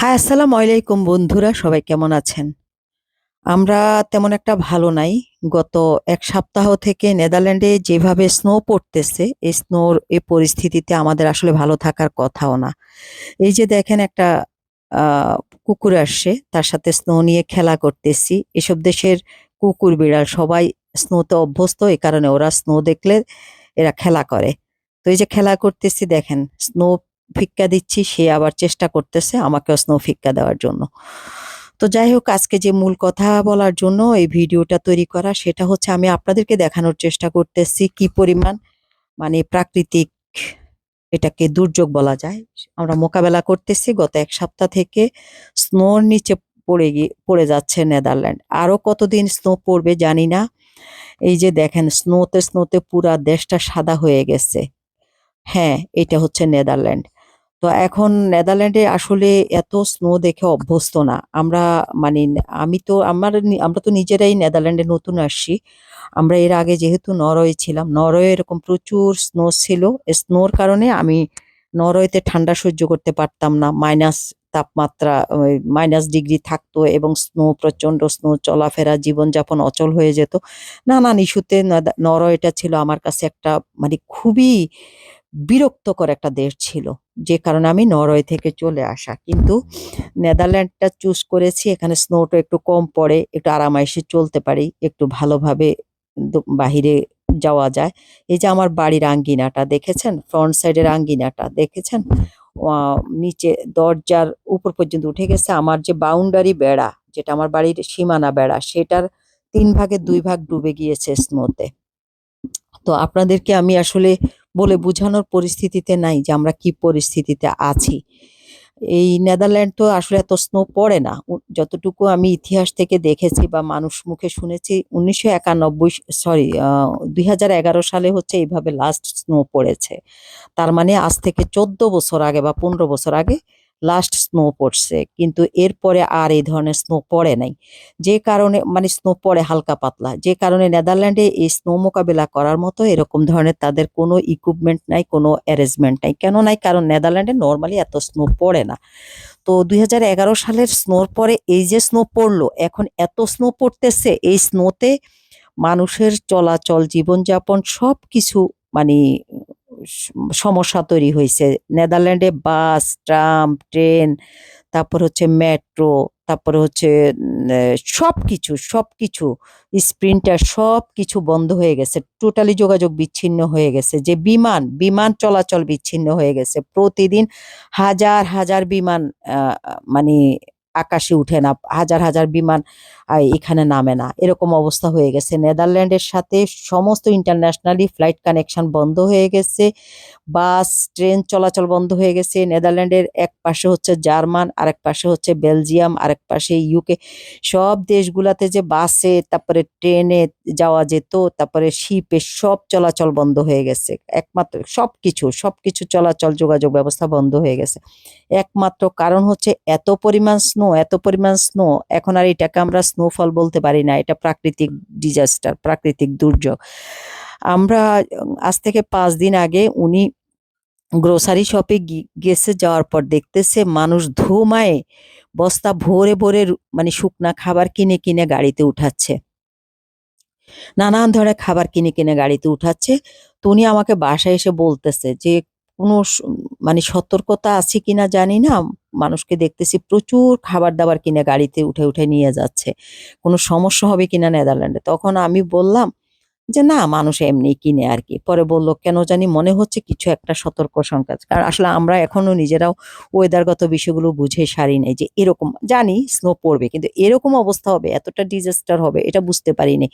High আসসালাম আলাইকুম বন্ধুরা সবাই কেমন আছেন? আমরা তেমন একটা ভালো নাই। গত এক সপ্তাহ থেকে নেদারল্যান্ডে যেভাবে স্নো পড়তেছে, এই স্নোর এই পরিস্থিতিতে আমাদের আসলে ভালো থাকার কথাও না। এই যে দেখেন একটা কুকুর আসছে, তার সাথে স্নো নিয়ে খেলা করতেছি। এসব দেশের কুকুর, বিড়াল সবাই স্নোতে অভ্যস্ত। এই কারণে ওরা স্নো দেখলে এরা খেলা করে। তো এই যে খেলা করতেছি দেখেন, স্নো ফিক্কা দিচ্ছি, সে আবার চেষ্টা করতেছে আমাকেও স্নো ফিক্কা দেওয়ার জন্য। তো যাই হোক আজকে যে মূল কথা বলার জন্য এই ভিডিওটা তৈরি করা সেটা হচ্ছে আমি আপনাদেরকে দেখানোর চেষ্টা করতেছি কি পরিমাণ মানে প্রাকৃতিক এটাকে দুর্যোগ বলা যায়। আমরা মোকাবেলা করতেছি গত এক সপ্তাহ থেকে স্নোর নিচে পড়ে গিয়ে পড়ে যাচ্ছে নেদারল্যান্ড। আরও কতদিন স্নো পড়বে জানি না। এই যে দেখেন স্নোতে, স্নোতে পুরা দেশটা সাদা হয়ে গেছে। হ্যাঁ, এটা হচ্ছে নেদারল্যান্ড। তো এখন নেদারল্যান্ডে আসলে এত স্নো দেখে অভ্যস্ত না। আমরা মানে আমি তো আমার আমরা তো নিজেরাই নেদারল্যান্ডে নতুন আসছি। আমরা এর আগে যেহেতু নরওয়ে ছিলাম, নরওয়ে এরকম প্রচুর স্নো ছিল। স্নোর কারণে আমি নরওয়েতে ঠান্ডা সহ্য করতে পারতাম না। মাইনাস তাপমাত্রা মাইনাস ডিগ্রি থাকতো এবং স্নো প্রচণ্ড স্নো চলাফেরা, জীবনযাপন অচল হয়ে যেত। নানান ইস্যুতে নরওয়েটা ছিল আমার কাছে একটা মানে খুবই বিরক্তকর একটা দেশ ছিল। যে কারণে আমি নরওয়ে থেকে চলে আসা। কিন্তু নেদারল্যান্ডটা চুজ করেছি। এখানে স্নোটা একটু কম পড়ে, একটু আরামায়েশে চলতে পারি, একটু ভালোভাবে বাহিরে যাওয়া যায়। এই যে আমার বাড়ির আঙ্গিনাটা দেখেছেন? ফ্রন্ট সাইডের আঙ্গিনাটা দেখেছেন? নিচে দরজার উপর পর্যন্ত উঠে গেছে আমার যে বাউন্ডারি বেড়া, যেটা আমার বাড়ির সীমানা বেড়া, সেটার তিন ভাগের দুই ভাগ ডুবে গিয়েছে স্নোতে। তো আপনাদেরকে আমি আসলে বলে বোঝানোর পরিস্থিতিতে নাই যে আমরা কি পরিস্থিতিতে আছি। এই নেদারল্যান্ড তো আসলে এত স্নো পড়ে না। যতটুকু আমি ইতিহাস থেকে দেখেছি বা মানুষ মুখে শুনেছি ১৯৯১ সরি দুই ২০১১ সালে হচ্ছে এইভাবে লাস্ট স্নো পড়েছে। তার মানে আজ থেকে ১৪ বছর আগে বা ১৫ বছর আগে লাস্ট স্নো পড়ছে। কিন্তু এরপরে আর এই ধরনের স্নো পড়ে নাই। যে কারণে মানে স্নো পড়ে হালকা পাতলা। যে কারণে নেদারল্যান্ডে এই স্নো মোকাবিলা করার মতো এরকম ধরনের তাদের কোনো ইকুইপমেন্ট নাই, কোনো অ্যারেঞ্জমেন্ট নাই। কেন নাই? কারণ নেদারল্যান্ডে নর্মালি এত স্নো পড়ে না। তো ২০১১ সালের স্নোর পরে এই যে স্নো পড়ল, এখন এত স্নো পড়তেছে, এই স্নোতে মানুষের চলাচল, জীবনযাপন সব কিছু স সমস্যা তৈরি হয়েছে নেদারল্যান্ডে বাস, ট্রাম, ট্রেন, তারপর হচ্ছে মেট্রো, তারপরে হচ্ছে সব কিছু সব কিছু স্প্রিন্টার সব কিছু বন্ধ হয়ে গেছে। টোটালি যোগাযোগ বিচ্ছিন্ন হয়ে গেছে। যে বিমান, বিমান চলাচল বিচ্ছিন্ন হয়ে গেছে। প্রতিদিন হাজার, হাজার বিমান মানি আকাশে উঠে না। হাজার, হাজার বিমান এখানে নামে না। এরকম অবস্থা হয়ে গেছে। নেদারল্যান্ডের সাথে সমস্ত ইন্টারন্যাশনালি ফ্লাইট কানেকশন বন্ধ হয়ে গেছে। বাস, ট্রেন চলাচল বন্ধ হয়ে গেছে। নেদারল্যান্ডের এক পাশে হচ্ছে জার্মান, আরেক পাশে হচ্ছে বেলজিয়াম, আরেক পাশে ইউকে। সব দেশগুলাতে যে বাসে, তারপরে ট্রেনে যাওয়া যেত, তারপরে শিপে সব চলাচল বন্ধ হয়ে গেছে। একমাত্র সব কিছু সব কিছু চলাচল যোগাযোগ ব্যবস্থা বন্ধ হয়ে গেছে। একমাত্র কারণ হচ্ছে এত পরিমাণ স্নো, এত পরিমাণ স্নো এখন আর এটাকে আমরা স্নোফল বলতে পারি না। এটা প্রাকৃতিক ডিজাস্টার, প্রাকৃতিক দুর্যোগ। আমরা আজ থেকে পাঁচ দিন আগে উনি গ্রোসারি শপে গেছে, যাওয়ার পর দেখতেছে মানুষ ধুমায়ে বস্তা ভরে, ভরে মানে শুকনা খাবার কিনে, কিনে গাড়িতে উঠাচ্ছে। নানান ধরনের খাবার কিনে, কিনে গাড়িতে উঠাচ্ছে। তো উনি আমাকে বাসায় এসে বলতেছে যে, "কোনো মানে সতর্কতা আছে কিনা জানি না। মানুষকে দেখতেছি প্রচুর খাবার-দাবার কিনে গাড়িতে উঠে, উঠে নিয়ে যাচ্ছে। কোনো সমস্যা হবে কিনা নেদারল্যান্ডে?" তখন আমি বললাম যে, "না, মানুষ এমনি কিনে আর কি পরে বলল, "কেন জানি মনে হচ্ছে কিছু একটা সতর্ক সংকেত।" কারণ আসলে আমরা এখনও নিজেরাও ওয়েদারগত বিষয়গুলো বুঝে সারি নাই যে এরকম জানি স্নো পড়বে। কিন্তু এরকম অবস্থা হবে, এতটা ডিজাস্টার হবে এটা বুঝতে পারিনি।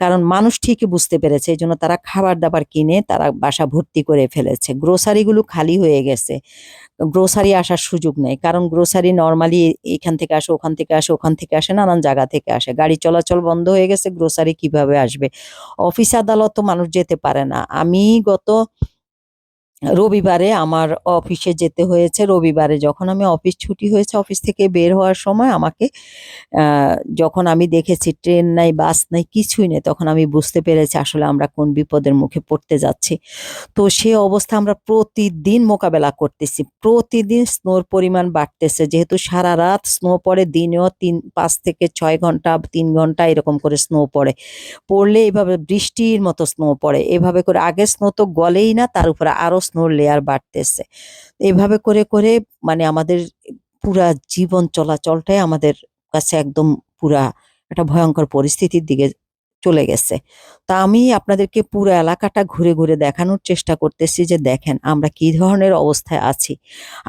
কারণ মানুষ ঠিকই বুঝতে পেরেছে। এই জন্য তারা খাবার-দাবার কিনে তারা বাসা ভর্তি করে ফেলেছে। গ্রোসারি গুলো খালি হয়ে গেছে। গ্রোসারি আসার সুযোগ নেই। কারণ গ্রোসারি নর্মালি এখান থেকে আসে, ওখান থেকে আসে, ওখান থেকে আসে, নানান জায়গা থেকে আসে। গাড়ি চলাচল বন্ধ হয়ে গেছে, গ্রোসারি কীভাবে আসবে? অফিস আদালত মানুষ যেতে পারে না। আমি গত রবিবারে আমার অফিসে যেতে হয়েছে। রবিবারে যখন আমি অফিস ছুটি হয়েছে, অফিস থেকে বের হওয়ার সময় আমাকে যখন আমি দেখেছি ট্রেন নাই, বাস নাই, কিছুই নেই, তখন আমি বুঝতে পেরেছি আসলে আমরা কোন বিপদের মুখে পড়তে যাচ্ছি। তো সে অবস্থা আমরা প্রতিদিন মোকাবেলা করতেছি। প্রতিদিন স্নোর পরিমাণ বাড়তেছে। যেহেতু সারা রাত স্নো পড়ে, দিনেও ৩ ৫ থেকে ছয় ঘণ্টা, তিন ঘণ্টা এরকম করে স্নো পড়ে। পড়লে এভাবে বৃষ্টির মতো স্নো পড়ে। এভাবে করে আগে স্নো তো গলেই না, তার উপরে আরও স্নোর লেয়ার বাড়তেছে। এভাবে করে, করে মানে আমাদের পুরা জীবন চলাচলটাই আমাদের কাছে একদম পুরা একটা ভয়ঙ্কর পরিস্থিতির দিকে চলে গেছে। তা আমি আপনাদেরকে পুরো এলাকাটা ঘুরে, ঘুরে দেখানোর চেষ্টা করতেছি যে দেখেন আমরা কি ধরনের অবস্থায় আছি।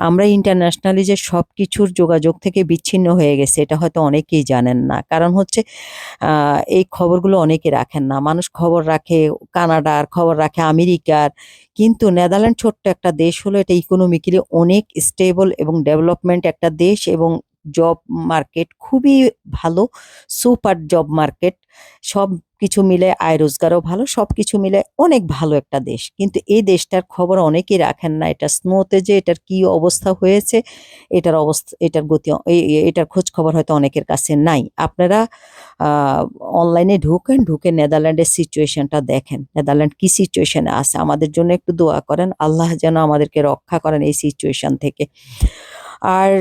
আমরা ইন্টারন্যাশনালি যে সব কিছুর যোগাযোগ থেকে বিচ্ছিন্ন হয়ে গেছে এটা হয়তো অনেকেই জানেন না। কারণ হচ্ছে এই খবরগুলো অনেকে রাখেন না। মানুষ খবর রাখে কানাডার, খবর রাখে আমেরিকার। কিন্তু নেদারল্যান্ড ছোট্ট একটা দেশ হলো এটা ইকোনমিক্যালি অনেক স্টেবল এবং ডেভেলপমেন্ট একটা দেশ এবং জব মার্কেট খুবই ভালো। Super job market. সব কিছু মিলে আয় রোজগারও ভালো। সব কিছু মিলে অনেক ভালো একটা দেশ। কিন্তু এই দেশটার খবর অনেকেই রাখেন না। এটা স্নোতে যে এটার কি অবস্থা হয়েছে, এটার অবস্থা এটার গতি এটার খোঁজ খবর হয়তো অনেকের কাছে নাই। আপনারা অনলাইনে ঢুকেন, ঢুকে নেদারল্যান্ডের সিচুয়েশনটা দেখেন। নেদারল্যান্ড কি সিচুয়েশন আছে। আমাদের জন্য একটু দোয়া করেন। আল্লাহ যেন আমাদেরকে রক্ষা করেন এই সিচুয়েশন থেকে। আর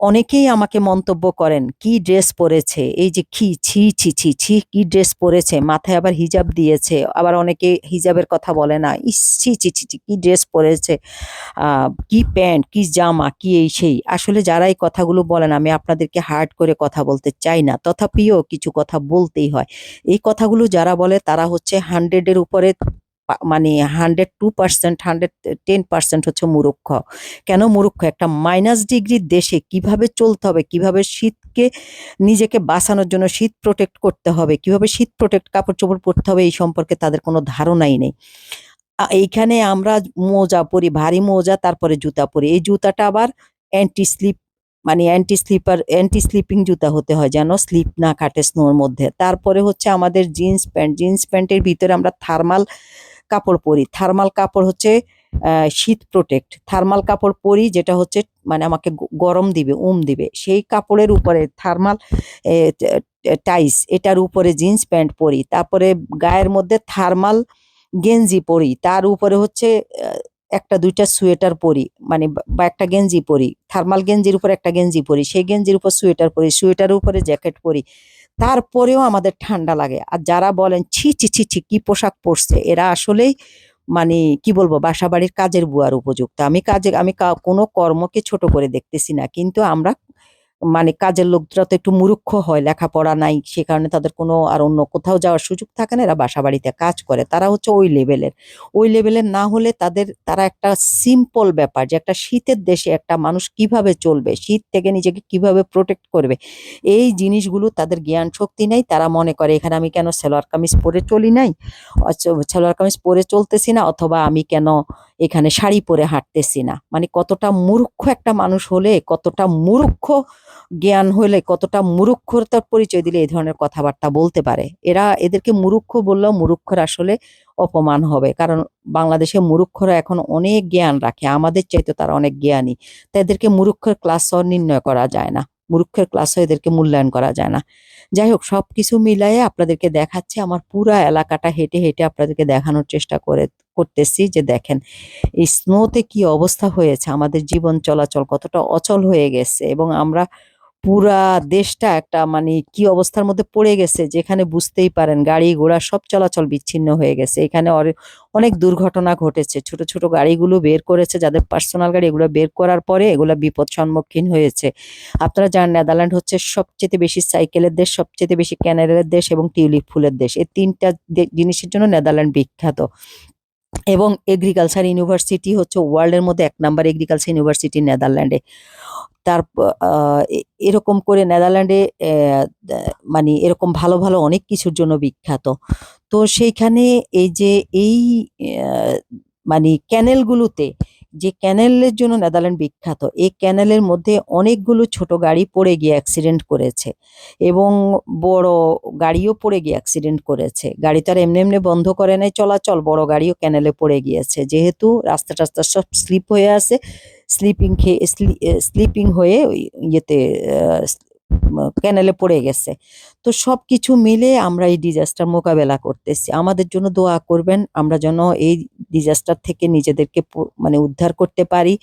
অনেকেই আমাকে মন্তব্য করেন, "কি ড্রেস পরেছে এই যে কি ছি, ছি, ছি, ছি কি ড্রেস পরেছে মাথায় আবার হিজাব দিয়েছে।" আবার অনেকে হিজাবের কথা বলে না। "ইস! ছি, ছি, ছি, ছি কি ড্রেস পরেছে কি প্যান্ট, কি জামা, কি এই সেই।" আসলে যারা এই কথাগুলো বলেন আমি আপনাদেরকে হার্ড করে কথা বলতে চাই না। তথাপিও কিছু কথা বলতেই হয়। এই কথাগুলো যারা বলে তারা হচ্ছে 100 এর টু পার্সেন্ট মানে 102% 110% হচ্ছে মুরুক্ষ। কেন মুরুক্ষ? একটা মাইনাস ডিগ্রির দেশে কীভাবে চলতে হবে, কীভাবে শীতকে নিজেকে বাঁচানোর জন্য শীত প্রোটেক্ট করতে হবে, কীভাবে শীত প্রোটেক্ট কাপড়-চোপড় পরতে হবে এই সম্পর্কে তাদের কোনো ধারণাই নেই। এইখানে আমরা মোজা পরি, ভারী মোজা তারপরে জুতা পরি। এই জুতাটা আবার অ্যান্টি স্লিপ মানে অ্যান্টি স্লিপার অ্যান্টি স্লিপিং জুতা হতে হয় যেন স্লিপ না কাটে স্নোর মধ্যে। তারপরে হচ্ছে আমাদের জিন্স প্যান্ট। জিন্স প্যান্টের ভিতরে আমরা থার্মাল কাপড় পরি। থার্মাল কাপড় হচ্ছে শীত প্রোটেক্ট থার্মাল কাপড় পরি যেটা হচ্ছে মানে আমাকে গরম দিবে, উম দিবে। সেই কাপড়ের উপরে থার্মাল টাইস এটার উপরে জিন্স প্যান্ট পরি। তারপরে গায়ের মধ্যে থার্মাল গেঞ্জি পরি। তার উপরে হচ্ছে একটা ১ টা ২ টা সোয়েটার পরি। মানে বা একটা গেঞ্জি পরি। থার্মাল গেঞ্জির উপরে একটা গেঞ্জি পরি। সেই গেঞ্জির উপর সোয়েটার পরি। সোয়েটারের উপরে জ্যাকেট পরি। তারপরেও আমাদের ঠান্ডা লাগে। আর যারা বলেন, "ছি, ছি, ছি, ছি কি পোশাক পরছে।" এরা আসলেই মানে কি বলব বাসা বাড়ির কাজের বুয়ার উপযুক্ত। আমি কাজে আমি কোনো কর্মকে ছোট করে দেখতেছি না। কিন্তু আমরা মানে কাজের লোকরা তো একটু মুরুক্ষ হয়। লেখাপড়া নাই। সে কারণে তাদের কোনো আর অন্য কোথাও যাওয়ার সুযোগ থাকে না। এরা বাসা বাড়িতে কাজ করে। তারা হচ্ছে ওই লেভেলের। ওই লেভেলের না হলে তাদের তারা একটা সিম্পল ব্যাপার যে একটা শীতের দেশে একটা মানুষ কীভাবে চলবে, শীত থেকে নিজেকে কীভাবে প্রোটেক্ট করবে। এই জিনিসগুলো তাদের জ্ঞান শক্তি নেই। তারা মনে করে এখানে আমি কেন সালোয়ার কামিজ পরে চলি নাই? সালোয়ার কামিজ পরে চলতেছি না অথবা আমি কেন এখানে শাড়ি পরে হাঁটতেছি না। মানে কতটা মূর্খ একটা মানুষ হলে, কতটা মূর্খ জ্ঞান হলে, কতটা মুরুক্ষতার পরিচয় দিলে এই ধরনের কথাবার্তা বলতে পারে। এরা এদেরকে মুরুক্ষ বললেও মুরুক্ষর আসলে অপমান হবে। কারণ বাংলাদেশে মুরুক্ষরা এখন অনেক জ্ঞান রাখে। আমাদের চাইতে তারা অনেক জ্ঞানী। তো এদেরকে মুরুক্ষের ক্লাসও নির্ণয় করা যায় না। মুরুক্ষের ক্লাসও এদেরকে মূল্যায়ন করা যায় না। যাই হোক সব কিছু মিলাইয়ে আপনাদেরকে দেখাচ্ছি আমার পুরা এলাকাটা হেঁটে, হেঁটে আপনাদেরকে দেখানোর চেষ্টা করে করতেছি যে দেখেন এই স্নোতে কি অবস্থা হয়েছে। আমাদের জীবন চলাচল কতটা অচল হয়ে গেছে এবং আমরা পুরা দেশটা একটা মানে কি অবস্থার মধ্যে পড়ে গেছে যেখানে বুঝতেই পারেন গাড়ি-ঘোড়া সব চলাচল বিচ্ছিন্ন হয়ে গেছে। এখানে অনেক দুর্ঘটনা ঘটেছে। ছোট, ছোট গাড়িগুলো বের করেছে যাদের পার্সোনাল গাড়ি এগুলো বের করার পরে এগুলো বিপদ সম্মুখীন হয়েছে। আপনারা জানেন নেদারল্যান্ড হচ্ছে সবচেয়ে বেশি সাইকেলের দেশ, সবচেয়ে বেশি ক্যানেলের দেশ এবং টিউলিপ ফুলের দেশ। এই ৩ টা দে জিনিসের জন্য নেদারল্যান্ড বিখ্যাত। এবং এগ্রিকালচার ইউনিভার্সিটি হচ্ছে ওয়ার্ল্ডের মধ্যে এক নাম্বার এগ্রিকালচার ইউনিভার্সিটি নেদারল্যান্ডে। তার এরকম করে নেদারল্যান্ডে মানে এরকম ভালো, ভালো অনেক কিছুর জন্য বিখ্যাত। তো সেইখানে এই যে এই মানে ক্যানেলগুলোতে যে ক্যানেলের জন্য নেদারল্যান্ড বিখ্যাত, এই ক্যানেলের মধ্যে অনেকগুলো ছোট গাড়ি পড়ে গিয়ে অ্যাক্সিডেন্ট করেছে এবং বড় গাড়িও পড়ে গিয়ে অ্যাক্সিডেন্ট করেছে। গাড়ি তো আর এমনি এমনি বন্ধ করে নাই চলাচল, বড় গাড়িও ক্যানেলে পড়ে গিয়েছে। যেহেতু রাস্তা টাস্তা সব স্লিপ হয়ে আছে স্লিপিং খেয়ে স্লিপিং হয়ে ওই ইয়েতে ক্যানেলে পড়ে গেছে। তো সব কিছু মিলে আমরা এই ডিজাস্টার মোকাবেলা করতেছি। আমাদের জন্য দোয়া করবেন, আমরা যেন এই ডিজাস্টার থেকে নিজেদেরকে মানে উদ্ধার করতে পারি।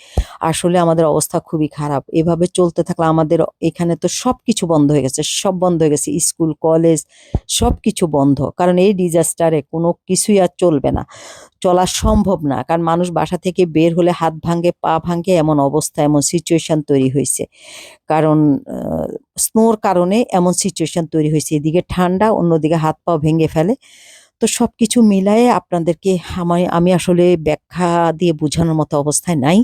আসলে আমাদের অবস্থা খুবই খারাপ। এভাবে চলতে থাকলে আমাদের এখানে তো সব কিছু বন্ধ হয়ে গেছে। সব বন্ধ হয়ে গেছে। স্কুল কলেজ সব কিছু বন্ধ। কারণ এই ডিজাস্টারে কোনো কিছুই আর চলবে না। চলা সম্ভব না। কারণ মানুষ বাসা থেকে বের হলে হাত ভাঙ্গে পা ভাঙ্গে এমন অবস্থা, এমন সিচুয়েশন তৈরি হয়েছে। কারণ স্নোর কারণে এমন সিচুয়েশন তৈরি হয়েছে। এদিকে ঠান্ডা, অন্যদিকে হাত পাও ভেঙে ফেলে। তো সব কিছু মিলায়ে আপনাদেরকে আমি আমি আসলে ব্যাখ্যা দিয়ে বোঝানোর মতো অবস্থায় নাই।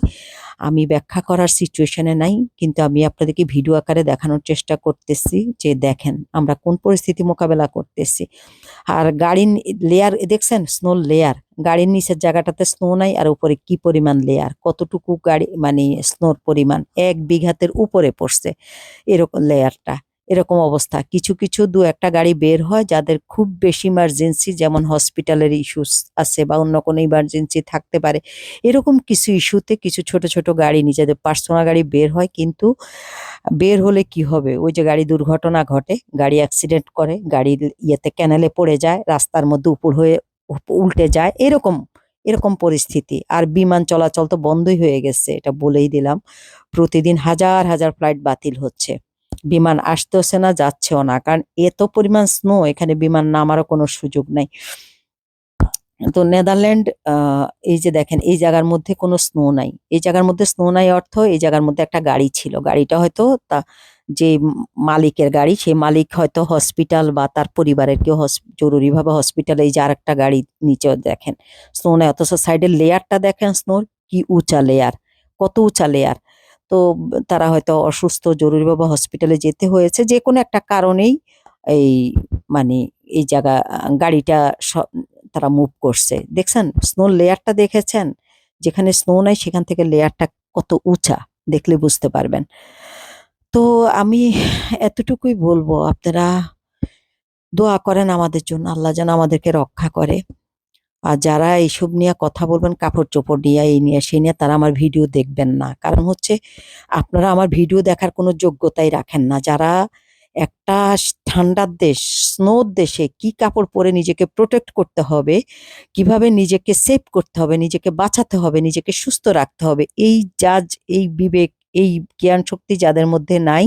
আমি ব্যাখ্যা করার সিচুয়েশনে নাই, কিন্তু আমি আপনাদেরকে ভিডিও আকারে দেখানোর চেষ্টা করতেছি যে দেখেন আমরা কোন পরিস্থিতি মোকাবেলা করতেছি। আর গাড়ির লেয়ার দেখছেন স্নো লেয়ার গাড়ির নিচের জায়গাটাতে স্নো নাই আর উপরে কি পরিমাণ লেয়ার কতটুকু গাড়ি মানে স্নোর পরিমাণ এক বিঘাতের উপরে পড়ছে এরকম লেয়ারটা এরকম অবস্থা। কিছু কিছু দু একটা গাড়ি বের হয় যাদের খুব বেশি ইমার্জেন্সি যেমন হসপিটালের ইস্যুস আছে বা অন্য কোনো ইমার্জেন্সি থাকতে পারে। এরকম কিছু ইস্যুতে কিছু ছোট ছোট গাড়ি নিজেদের পার্সোনাল গাড়ি বের হয় কিন্তু বের হলে কি হবে? ওই যে গাড়ি দুর্ঘটনা ঘটে, গাড়ি অ্যাক্সিডেন্ট করে, গাড়ি ইয়েতে ক্যানেলে পড়ে যায়, রাস্তার মধ্যে উপর হয়ে উল্টে যায়, এরকম এরকম পরিস্থিতি। আর বিমান চলাচল তো বন্ধই হয়ে গেছে, এটা বলেই দিলাম। প্রতিদিন হাজার হাজার ফ্লাইট বাতিল হচ্ছে। বিমান আসতেছে না, যাচ্ছেও না। কারণ এত পরিমাণ স্নো এখানে বিমান নামারও কোনো সুযোগ নাই। তো নেদারল্যান্ড এই যে দেখেন, এই জায়গার মধ্যে কোনো স্নো নাই। এই জায়গার মধ্যে স্নো নাই অর্থ, এই জায়গার মধ্যে একটা গাড়ি ছিল। গাড়িটা হয়তো তা, যে মালিকের গাড়ি, সেই মালিক হয়তো হসপিটাল বা তার পরিবারের কেউ জরুরিভাবে হসপিটালে এই যে আরেকটা গাড়ি নিচেও দেখেন। স্নো নাই, অথচ সাইডের লেয়ারটা দেখেন স্নোর কি উঁচা লেয়ার কত উঁচা লেয়ার তো তারা হয়তো অসুস্থ, জরুরিভাবে হসপিটালে যেতে হয়েছে। যে কোনো একটা কারণেই এই মানে এই জায়গা, গাড়িটা তারা মুভ করছে। দেখছেন? স্নোর লেয়ারটা দেখেছেন? যেখানে স্নো নাই, সেখান থেকে লেয়ারটা কত উঁচা, দেখলে বুঝতে পারবেন। তো আমি এতটুকুই বলব, আপনারা দোয়া করেন আমাদের জন্য, আল্লাহ যেন আমাদেরকে রক্ষা করে। আর যারা এইসব নিয়ে কথা বলবেন কাপড় চোপড় নিয়ে, এই নিয়ে, সেই নিয়ে তারা আমার ভিডিও দেখবেন না। কারণ হচ্ছে আপনারা আমার ভিডিও দেখার কোনো যোগ্যতাই রাখেন না। যারা একটা ঠান্ডার দেশ স্নোর দেশে কি কাপড় পরে নিজেকে প্রোটেক্ট করতে হবে, কীভাবে নিজেকে সেভ করতে হবে, নিজেকে বাঁচাতে হবে, নিজেকে সুস্থ রাখতে হবে, এই জাজ এই বিবেক, এই জ্ঞান শক্তি যাদের মধ্যে নাই,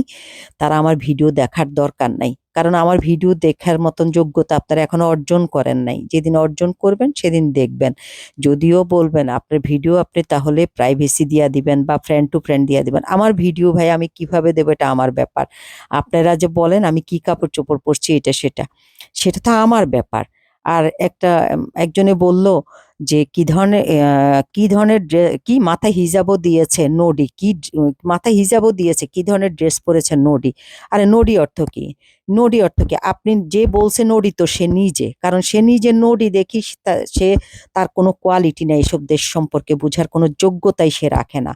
তারা আমার ভিডিও দেখার দরকার নাই। কারণ আমার ভিডিও দেখার মতন যোগ্যতা আপনারা এখনও অর্জন করেন নাই। যেদিন অর্জন করবেন, সেদিন দেখবেন। যদিও বলবেন, আপনার ভিডিও আপনি তাহলে প্রাইভেসি দিয়া দিবেন বা ফ্রেন্ড টু ফ্রেন্ড দিয়া দিবেন। আমার ভিডিও ভাই, আমি কীভাবে দেবো এটা আমার ব্যাপার। আপনারা যে বলেন, আমি কি কাপড় চোপড় পরছি, এটা সেটা। সেটা তো আমার ব্যাপার। আর একটা একজনে বলল যে, কি ধরনের কি ধরনের কি মাথায় হিজাবও দিয়েছে নোডি? কি মাথায় হিজাবও দিয়েছে, কি ধরনের ড্রেস পরেছে নোডি? আরে, নোডি অর্থ কি? নোডি অর্থ কি? আপনি যে বলছে নোডি তো সে নিজে, কারণ সে নিজে নোডি দেখি সে তার কোনো কোয়ালিটি নেই এসব দেশ সম্পর্কে, বোঝার কোনো যোগ্যতাই সে রাখে না।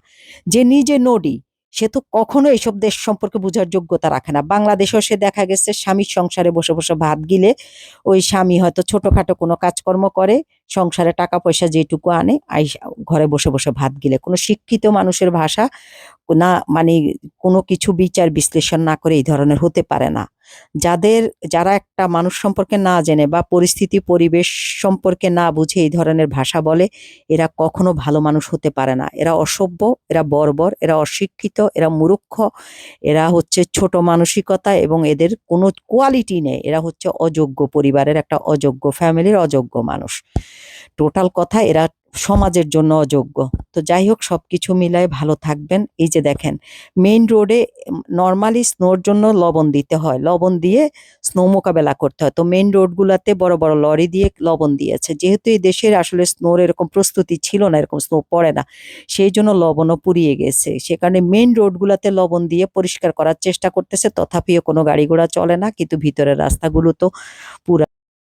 যে নিজে নোডি সে তো কখনো এসব দেশ সম্পর্কে বোঝার যোগ্যতা রাখে না। বাংলাদেশেও সে দেখা গেছে স্বামীর সংসারে বসে বসে ভাত গিলে, ওই স্বামী হয়তো ছোটখাটো কোনো কাজকর্ম করে, সংসারে টাকা পয়সা যেটুকু আনে, আই ঘরে বসে বসে ভাত গিলে। কোনো শিক্ষিত মানুষের ভাষা, না মানে কোনো কিছু বিচার বিশ্লেষণ না করে এই ধরনের হতে পারে না। যাদের, যারা একটা মানুষ সম্পর্কে না জেনে বা পরিস্থিতি, পরিবেশ সম্পর্কে না বুঝে এই ধরনের ভাষা বলে, এরা কখনো ভালো মানুষ হতে পারে না। এরা অসভ্য, এরা বর্বর, এরা অশিক্ষিত, এরা মূর্খ, এরা হচ্ছে ছোট মানসিকতা এবং এদের কোনো কোয়ালিটি নেই। এরা হচ্ছে অযোগ্য পরিবারের একটা অযোগ্য ফ্যামিলির অযোগ্য মানুষ। টোটাল কথা এরা সমাজের জন্য অযোগ্য। তো যাই হোক সব কিছু মিলায় ভালো থাকবেন। এই যে দেখেন মেইন রোডে নর্মালি স্নোর জন্য লবণ দিতে হয়। লবণ দিয়ে স্নো মোকাবেলা করতে হয়। তো মেইন রোডগুলোতে বড় বড় লরি দিয়ে লবণ দিয়েছে। যেহেতু এই দেশের আসলে স্নোর এরকম প্রস্তুতি ছিল না, এরকম স্নো পড়ে না, সেই জন্য লবণও পুড়িয়ে গেছে। সে কারণে মেইন রোডগুলোতে লবণ দিয়ে পরিষ্কার করার চেষ্টা করতেছে। তথাপিও কোনো গাড়ি ঘোড়া চলে না, কিন্তু ভিতরের রাস্তাগুলো তো পুরা